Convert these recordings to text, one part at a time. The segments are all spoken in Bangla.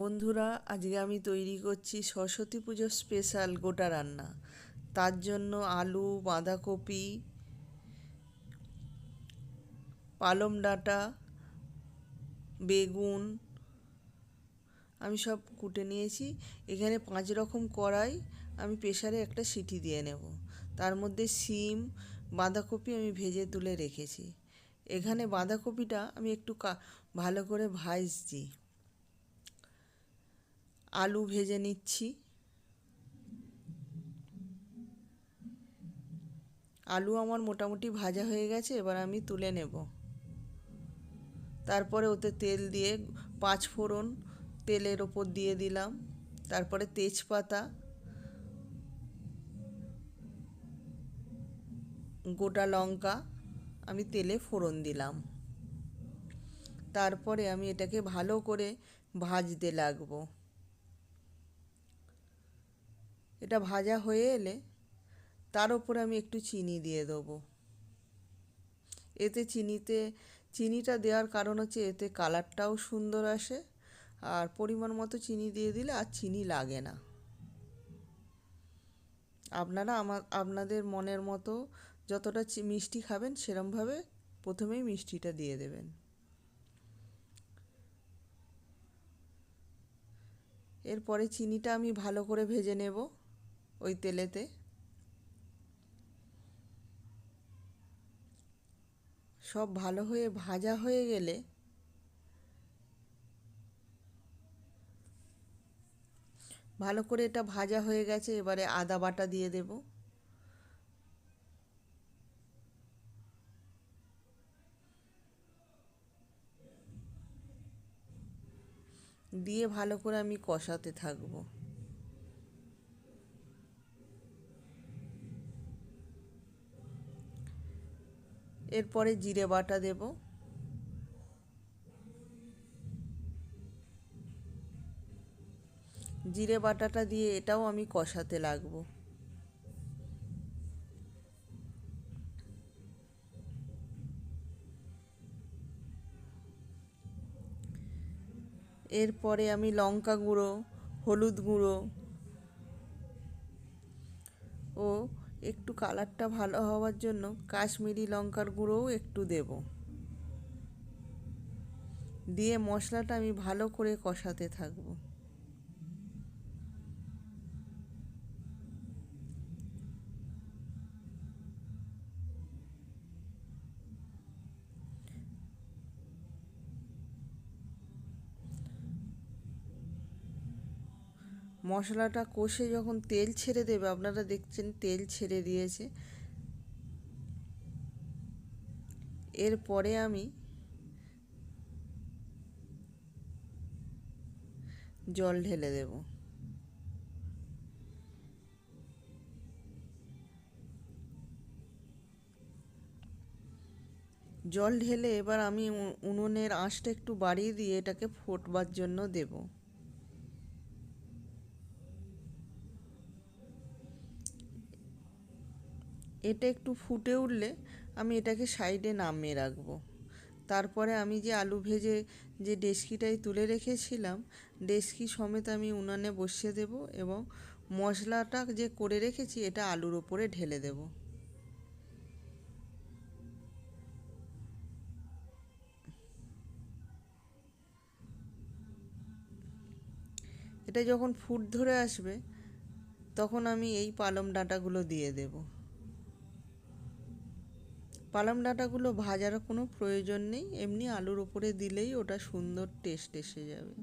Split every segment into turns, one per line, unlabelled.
বন্ধুরা, আজকে আমি তৈরি করছি সরস্বতী পুজোর স্পেশাল গোটা রান্না। তার জন্য আলু, বাঁধাকপি, পালং ডাঁটা, বেগুন, আমি সব কুটে নিয়েছি। এখানে পাঁচ রকম কড়াই, আমি প্রেশারে একটা সিটি দিয়ে নেব। তার মধ্যে সিম বাঁধাকপি আমি ভেজে তুলে রেখেছি। এখানে বাঁধাকপিটা আমি একটু ভালো করে ভাজছি। আলু ভেজে নিচ্ছি। আলু আমার মোটামুটি ভাজা হয়ে গেছে, এবার আমি তুলে নেব। তারপরে ওতে তেল দিয়ে পাঁচ ফোড়ন তেলের ওপর দিয়ে দিলাম। তারপরে তেজপাতা, গোটা লঙ্কা আমি তেলে ফোড়ন দিলাম। তারপরে আমি এটাকে ভালো করে ভাজতে লাগবো। এটা ভাজা হয়ে এলে তার উপরে আমি একটু চিনি দিয়ে দেবো। এতে চিনিতে, চিনিটা দেওয়ার কারণ হচ্ছে এতে কালারটাও সুন্দর আসে আর পরিমাণ মতো চিনি দিয়ে দিলে আর চিনি লাগে না। আপনারা আমার আপনাদের মনের মতো যতটা মিষ্টি খাবেন সেরমভাবে প্রথমেই মিষ্টিটা দিয়ে দেবেন। এরপরে চিনিটা আমি ভালো করে ভেজে নেব। ওই তেলেতে। সব ভালো হয়ে ভাজা হয়ে গেলে ভালো করে এটা ভাজা হয়ে গেছে, এবারে আদা বাটা দিয়ে দেব। দিয়ে ভালো করে আমি কষাতে থাকব। এরপরে জিরে বাটা দেব। জিরে বাটাটা দিয়ে এটাও আমি কষাতে লাগবো। এরপরে আমি লঙ্কা গুঁড়ো, হলুদ গুঁড়ো ও একটু কালারটা ভালো হওয়ার জন্য কাশ্মীরি লঙ্কার গুঁড়োও একটু দেব। দিয়ে মশলাটা আমি ভালো করে কষাতে থাকব। মশলাটা কষে যখন তেল ছেড়ে দেবে, আপনারা দেখছেন তেল ছেড়ে দিয়েছে। এরপরে আমি জল ঢেলে দেব। জল ঢেলে এবার আমি উনুনের আঁচটা একটু বাড়িয়ে দিয়ে এটাকে ফোটবার জন্য দেবো। এটা একটু ফুটে উঠলে আমি এটাকে সাইডে নামিয়ে রাখব। তারপরে আমি যে আলু ভেজে যে ডেস্কিটাই তুলে রেখেছিলাম, ডেস্কি সমেত আমি উনানে বসিয়ে দেব এবং মশলাটা যে করে রেখেছি এটা আলুর ওপরে ঢেলে দেব। এটা যখন ফুট ধরে আসবে, তখন আমি এই পালং ডাঁটাগুলো দিয়ে দেবো। পালং ডাঁটাগুলো ভাজার কোনো প্রয়োজন নেই, এমনি আলুর ওপরে দিলেই ওটা সুন্দর টেস্ট এসে যাবে।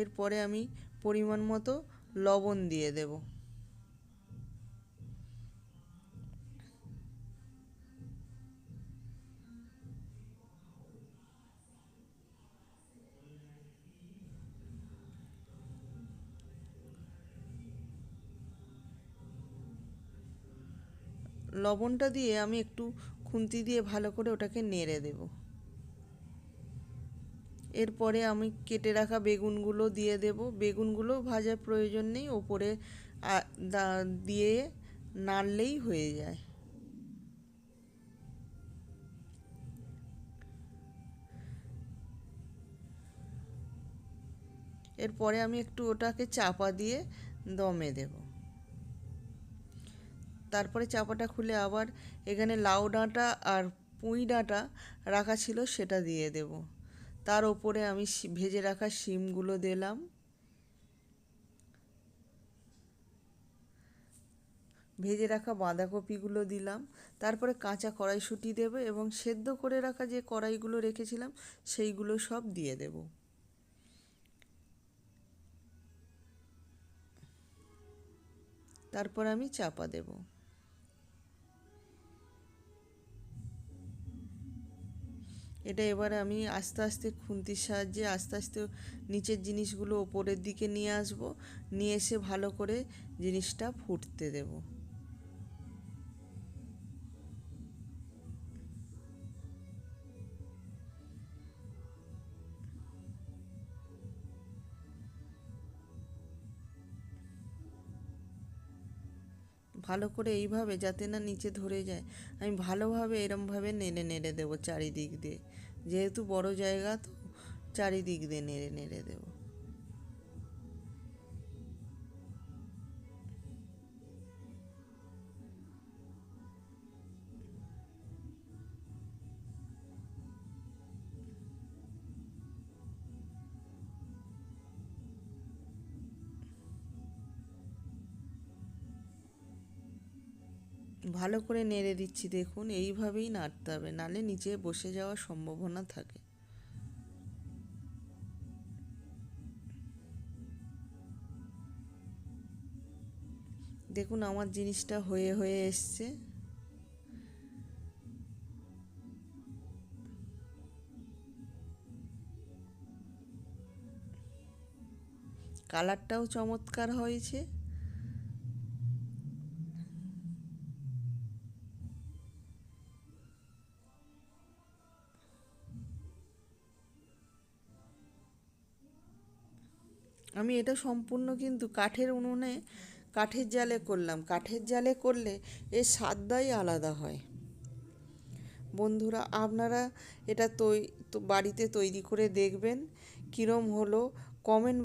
এরপরে আমি পরিমাণ মতো লবণ দিয়ে দেবো। লবণটা দিয়ে আমি একটু খুন্তি দিয়ে ভালো করে ওটাকে নেড়ে দেব। এরপরে আমি কেটে রাখা বেগুনগুলো দিয়ে দেব। বেগুনগুলো ভাজার প্রয়োজন নেই, ওপরে দিয়ে নাড়লেই হয়ে যায়। এরপরে আমি একটু ওটাকে চাপা দিয়ে দমে দেব। তারপরে চাপাটা খুলে আবার এখানে লাউ ডাঁটা আর পুঁই ডাঁটা রাখা ছিল সেটা দিয়ে দেব। তার ওপরে আমি ভেজে রাখা শিমগুলো দিলাম। ভেজে রাখা বাঁধাকপিগুলো দিলাম। তারপরে কাঁচা কড়াইশুঁটি দেবে এবং সেদ্ধ করে রাখা যে কড়াইগুলো রেখেছিলাম সেইগুলো সব দিয়ে দেব। তারপর আমি চাপা দেব। এটা এবারে আমি আস্তে আস্তে খুন্তির সাহায্যে আস্তে আস্তে নিচের জিনিসগুলো ওপরের দিকে নিয়ে আসব। নিয়ে এসে ভালো করে জিনিসটা ফুটতে দেবো। ভালো করে এইভাবে যাতে না নিচে ধরে যায়। আমি ভালোভাবে এরমভাবে নেড়ে নেড়ে দেবো চারিদিক দিয়ে। যেহেতু বড় জায়গা তো চারিদিক দিয়ে নেড়ে নেড়ে দেবো। ভালো করে নেড়ে দিচ্ছি, দেখুন, এইভাবেই নাড়তে হবে, নালে নিচে বসে যাওয়ার সম্ভাবনা থাকে। দেখুন, আমার জিনিসটা হয়ে হয়ে এসছে। কালারটাও চমৎকার হয়েছে। আমি এটা সম্পূর্ণ কিন্তু কাঠের উনুনে, কাঠের জালে করলাম। কাঠের জালে করলে এর স্বাদটাই আলাদা হয়। বন্ধুরা, আপনারা এটা তৈ তো বাড়িতে তৈরি করে দেখবেন কীরম হলো। কমেন্ট